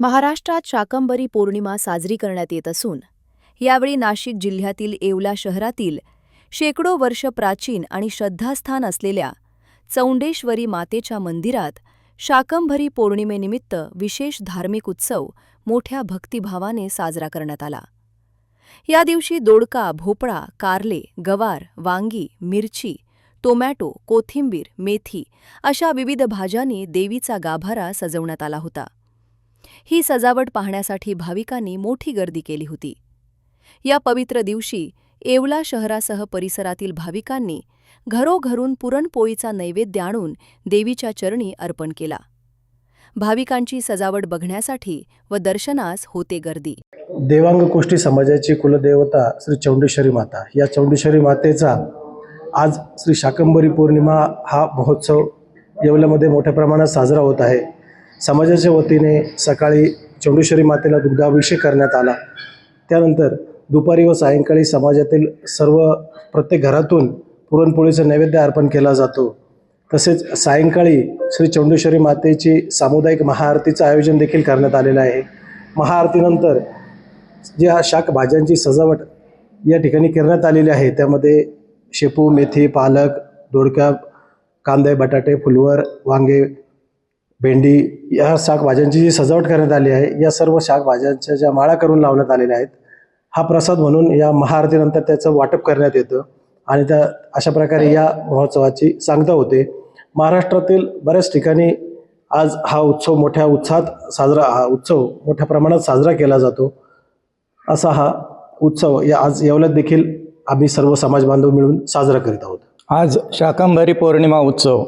महाराष्ट्रात शाकंभरी पौर्णिमा साजरी करण्यात येत असून यावेळी नाशिक जिल्ह्यातील येवला शहरातील शेकडो वर्ष प्राचीन आणि श्रद्धास्थान असलेल्या चौंडेश्वरी मातेच्या मंदिरात शाकंभरी पौर्णिमेनिमित्त विशेष धार्मिक उत्सव मोठ्या भक्तिभावाने साजरा करण्यात आला. या दिवशी दोडका भोपळा कारले गवार वांगी मिरची टोमॅटो कोथिंबीर मेथी अशा विविध भाज्यांनी देवीचा गाभारा सजवण्यात आला होता. ही सजावट पाहण्यासाठी भाविकांनी मोठी गर्दी केली होती. या पवित्र दिवशी येवला शहरासह परिसरातील भाविकांनी घरोघरून पुरणपोळीचा नैवेद्य आणून देवीच्या चरणी अर्पण केला. भाविकांची सजावट बघण्यासाठी व दर्शनास होते गर्दी. देवांग कोष्टी समाजाची कुलदेवता श्री चौंडेश्वरी माता. या चौंडेश्वरी मातेचा आज श्री शाकंभरी पौर्णिमा हा महोत्सव येवल्यामध्ये मोठ्या प्रमाणात साजरा होत आहे. समाजाच्या वतीने सकाळी चौंडेश्वरी मातेला दुग्धाभिषेक करण्यात आला. त्यानंतर दुपारी व सायंकाळी समाजातील सर्व प्रत्येक घरातून पुरणपोळीचं नैवेद्य अर्पण केला जातो. तसेच सायंकाळी श्री चौंडेश्वरी मातेची सामुदायिक महाआरतीचं आयोजन देखील करण्यात आलेलं आहे. महाआरतीनंतर जे हा शाक भाज्यांची सजावट या ठिकाणी करण्यात आलेली आहे त्यामध्ये शेपू मेथी पालक दोडका कांदे बटाटे फुलवर वांगे भेंडी या शाकभाज्यांची जी सजावट करण्यात आली आहे या सर्व शाकभाज्यांच्या ज्या माळा करून लावण्यात आलेल्या आहेत हा प्रसाद म्हणून या महाआरतीनंतर त्याचं वाटप करण्यात येतं आणि त्या अशा प्रकारे या महोत्सवाची सांगता होते. महाराष्ट्रातील बऱ्याच ठिकाणी आज हा उत्सव मोठ्या उत्साहात साजरा हा उत्सव मोठ्या प्रमाणात साजरा केला जातो. असा हा उत्सव या आज येवल्यात देखील आम्ही सर्व समाज बांधव मिळून साजरा करीत आहोत. आज शाकंभरी पौर्णिमा उत्सव.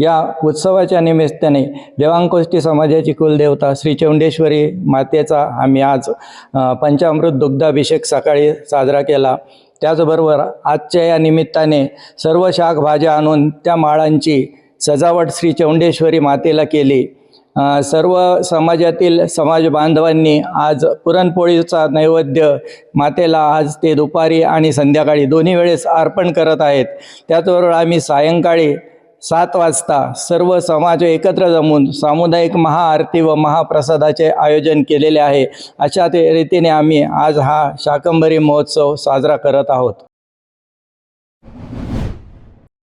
या उत्सवाच्या निमित्ताने देवांकोष्टी समाजाची कुलदेवता श्री चौंडेश्वरी मातेचा आम्ही आज पंचामृत दुग्धाभिषेक सकाळी साजरा केला. त्याचबरोबर आजच्या या निमित्ताने सर्व शाकभाज्या आणून त्या माळांची सजावट श्री चौंडेश्वरी मातेला केली. सर्व समाजातील समाज बांधवांनी आज पुरणपोळीचा नैवेद्य मातेला आज ते दुपारी आणि संध्याकाळी दोन्ही वेळेस अर्पण करत आहेत. त्याचबरोबर आम्ही सायंकाळी सात वाजता सर्व समाज एकत्र जमून सामुदायिक महाआरती व महाप्रसादाचे आयोजन केलेले आहे. अशा ते रीतीने आम्ही आज हा शाकंभरी महोत्सव साजरा करत आहोत.